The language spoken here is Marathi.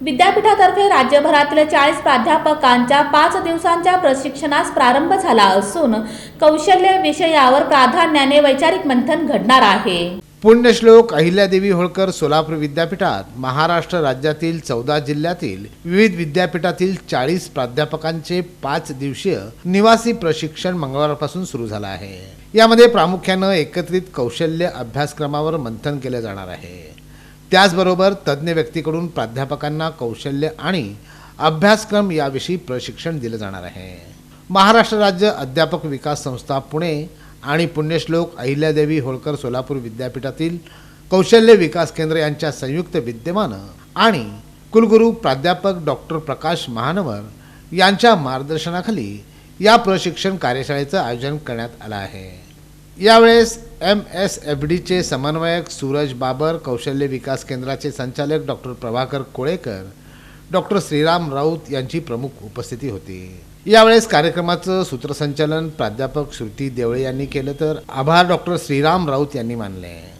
विद्यापीठातर्फे राज्यभरातील चाळीस प्राध्यापकांच्या पाच दिवसांच्या प्रशिक्षणास प्रारंभ झाला असून कौशल्य विषयावर प्राधान्याने वैचारिक मंथन घडणार आहे. पुण्यश्लोक अहिल्यादेवी होळकर सोलापूर विद्यापीठात महाराष्ट्र राज्यातील चौदा जिल्ह्यातील विविध विद्यापीठातील चाळीस प्राध्यापकांचे पाच दिवसीय निवासी प्रशिक्षण मंगळवारपासून सुरू झालं आहे. यामध्ये प्रामुख्यानं एकत्रित कौशल्य अभ्यासक्रमावर मंथन केलं जाणार आहे. त्याचबरोबर तज्ज्ञ व्यक्तीकडून प्राध्यापकांना कौशल्य आणि अभ्यासक्रम याविषयी प्रशिक्षण दिलं जाणार आहे. महाराष्ट्र राज्य अध्यापक विकास संस्था पुणे आणि पुण्यश्लोक अहिल्यादेवी होळकर सोलापूर विद्यापीठातील कौशल्य विकास केंद्र यांच्या संयुक्त विद्यमानं आणि कुलगुरू प्राध्यापक डॉक्टर प्रकाश महानवर यांच्या मार्गदर्शनाखाली या प्रशिक्षण कार्यशाळेचं आयोजन करण्यात आलं आहे. यावेळेस एम एस एफ डीचे समन्वयक सूरज बाबर कौशल्य विकास केंद्राचे संचालक डॉक्टर प्रभाकर कोळेकर डॉक्टर श्रीराम राऊत यांची प्रमुख उपस्थिती होती. यावेळेस कार्यक्रमाचं सूत्रसंचालन प्राध्यापक श्रुती देवळे यांनी केलं तर आभार डॉक्टर श्रीराम राऊत यांनी मानले.